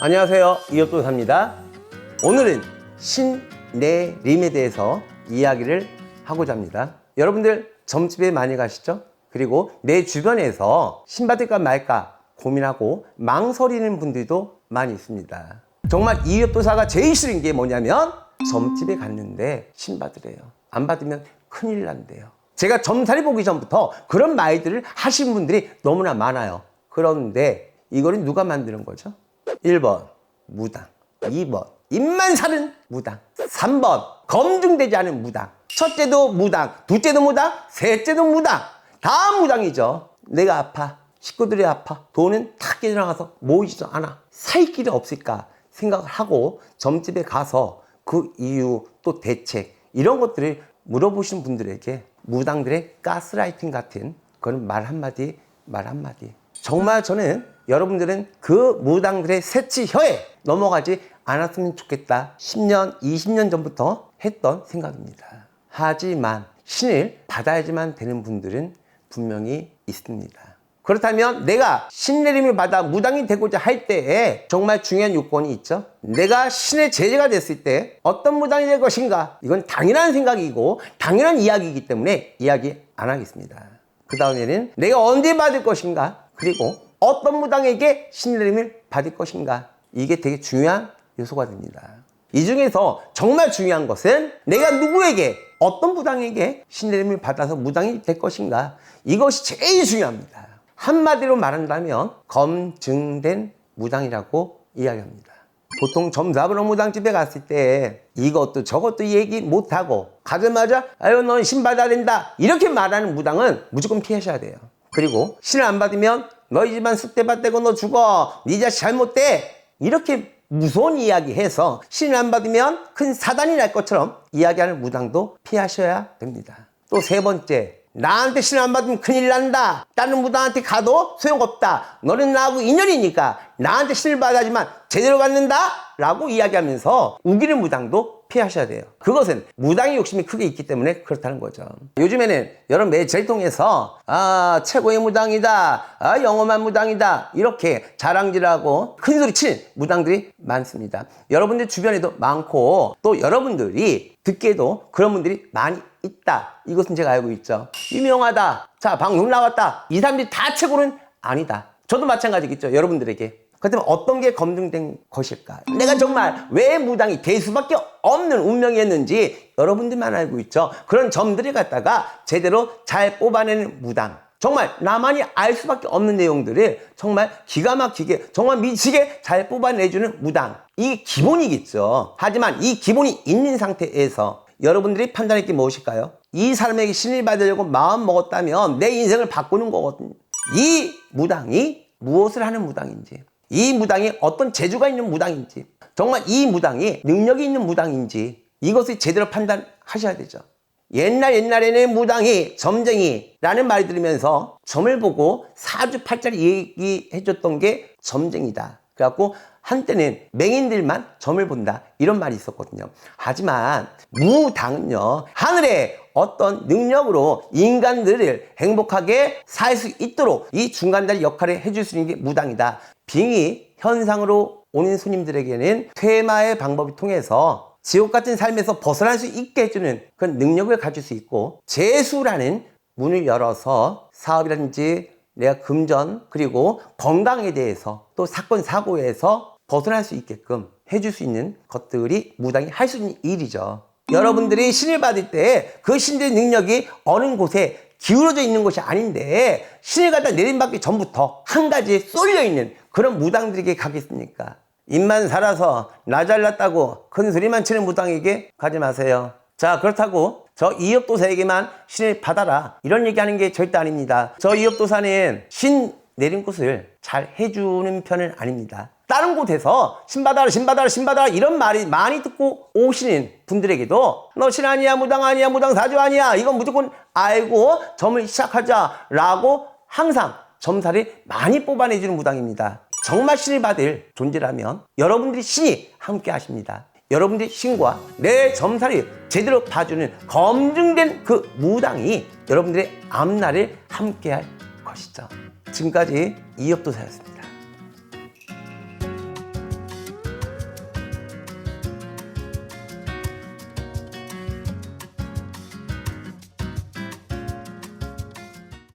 안녕하세요. 이업도사입니다. 오늘은 신내림에 대해서 이야기를 하고자 합니다. 여러분들 점집에 많이 가시죠? 그리고 내 주변에서 신받을까 말까 고민하고 망설이는 분들도 많이 있습니다. 정말 이업도사가 제일 싫은 게 뭐냐면 점집에 갔는데 신받으래요. 안 받으면 큰일 난대요. 제가 점살이 보기 전부터 그런 말들을 하신 분들이 너무나 많아요. 그런데 이거를 누가 만드는 거죠? 1번 무당 2번 입만 사는 무당 3번 검증되지 않은 무당 첫째도 무당 둘째도 무당 셋째도 무당. 다 무당이죠. 내가 아파 식구들이 아파 돈은 탁 깨져나가서 모이지도 않아. 살 길이 없을까 생각을 하고 점집에 가서 그 이유 또 대책 이런 것들을 물어보신 분들에게 무당들의 가스라이팅 같은 그런 말 한마디 말 한마디 정말 저는 여러분들은 그 무당들의 새치혀에 넘어가지 않았으면 좋겠다. 10년, 20년 전부터 했던 생각입니다. 하지만 신을 받아야지만 되는 분들은 분명히 있습니다. 그렇다면 내가 신내림을 받아 무당이 되고자 할 때에 정말 중요한 요건이 있죠. 내가 신의 제자가 됐을 때 어떤 무당이 될 것인가? 이건 당연한 생각이고 당연한 이야기이기 때문에 이야기 안 하겠습니다. 그 다음에는 내가 언제 받을 것인가? 그리고 어떤 무당에게 신내림을 받을 것인가? 이게 되게 중요한 요소가 됩니다. 이 중에서 정말 중요한 것은 내가 누구에게 어떤 무당에게 신내림을 받아서 무당이 될 것인가? 이것이 제일 중요합니다. 한마디로 말한다면 검증된 무당이라고 이야기합니다. 보통 점사부로 무당집에 갔을 때 이것도 저것도 얘기 못하고 가자마자 아유 넌 신 받아야 된다 이렇게 말하는 무당은 무조건 피하셔야 돼요. 그리고 신을 안 받으면 너희 집안 쑥대밭 되고 너 죽어 네 자식 잘못돼 이렇게 무서운 이야기 해서 신을 안 받으면 큰 사단이 날 것처럼 이야기하는 무당도 피하셔야 됩니다. 또 세 번째 나한테 신을 안 받으면 큰일 난다. 다른 무당한테 가도 소용없다. 너는 나하고 인연이니까 나한테 신을 받아야지만 제대로 받는다. 라고 이야기하면서 우기는 무당도 피하셔야 돼요. 그것은 무당의 욕심이 크게 있기 때문에 그렇다는 거죠. 요즘에는 여러 매체를 통해서 아 최고의 무당이다. 아 영험한 무당이다. 이렇게 자랑질하고 큰 소리 치는 무당들이 많습니다. 여러분들 주변에도 많고 또 여러분들이 듣기에도 그런 분들이 많이 있다. 이것은 제가 알고 있죠. 유명하다. 자, 방송 나왔다. 이 사람들이 다 최고는 아니다. 저도 마찬가지겠죠. 여러분들에게. 그렇다면 어떤 게 검증된 것일까? 내가 정말 왜 무당이 될 수밖에 없는 운명이었는지 여러분들만 알고 있죠. 그런 점들을 갖다가 제대로 잘 뽑아내는 무당. 정말 나만이 알 수밖에 없는 내용들을 정말 기가 막히게 정말 미치게 잘 뽑아내주는 무당. 이게 기본이겠죠. 하지만 이 기본이 있는 상태에서 여러분들이 판단할 게 무엇일까요? 이 사람에게 신을 받으려고 마음 먹었다면 내 인생을 바꾸는 거거든요. 이 무당이 무엇을 하는 무당인지, 이 무당이 어떤 재주가 있는 무당인지, 정말 이 무당이 능력이 있는 무당인지 이것을 제대로 판단하셔야 되죠. 옛날 옛날에는 무당이 점쟁이라는 말을 들으면서 점을 보고 사주팔자를 얘기해줬던 게 점쟁이다. 그래갖고 한때는 맹인들만 점을 본다 이런 말이 있었거든요. 하지만 무당은요 하늘의 어떤 능력으로 인간들을 행복하게 살 수 있도록 이 중간다리 역할을 해줄 수 있는 게 무당이다. 빙의 현상으로 오는 손님들에게는 퇴마의 방법을 통해서 지옥 같은 삶에서 벗어날 수 있게 해주는 그런 능력을 가질 수 있고 재수라는 문을 열어서 사업이라든지 내가 금전 그리고 건강에 대해서 또 사건 사고에서 벗어날 수 있게끔 해줄 수 있는 것들이 무당이 할 수 있는 일이죠. 여러분들이 신을 받을 때 그 신들의 능력이 어느 곳에 기울어져 있는 것이 아닌데 신을 갖다 내림받기 전부터 한 가지에 쏠려 있는 그런 무당들에게 가겠습니까? 입만 살아서 나 잘났다고 큰 소리만 치는 무당에게 가지 마세요. 자 그렇다고 저 이업도사에게만 신을 받아라 이런 얘기하는 게 절대 아닙니다. 저 이업도사는 신 내린 곳을 잘 해주는 편은 아닙니다. 다른 곳에서 신받아라 신받아라 신받아라 이런 말이 많이 듣고 오시는 분들에게도 너 신 아니야 무당 아니야 무당 사주 아니야 이건 무조건 알고 점을 시작하자 라고 항상 점사를 많이 뽑아내주는 무당입니다. 정말 신을 받을 존재라면 여러분들이 신이 함께 하십니다. 여러분들의 신과 내 점사를 제대로 봐주는 검증된 그 무당이 여러분들의 앞날을 함께할 것이죠. 지금까지 이업도사였습니다.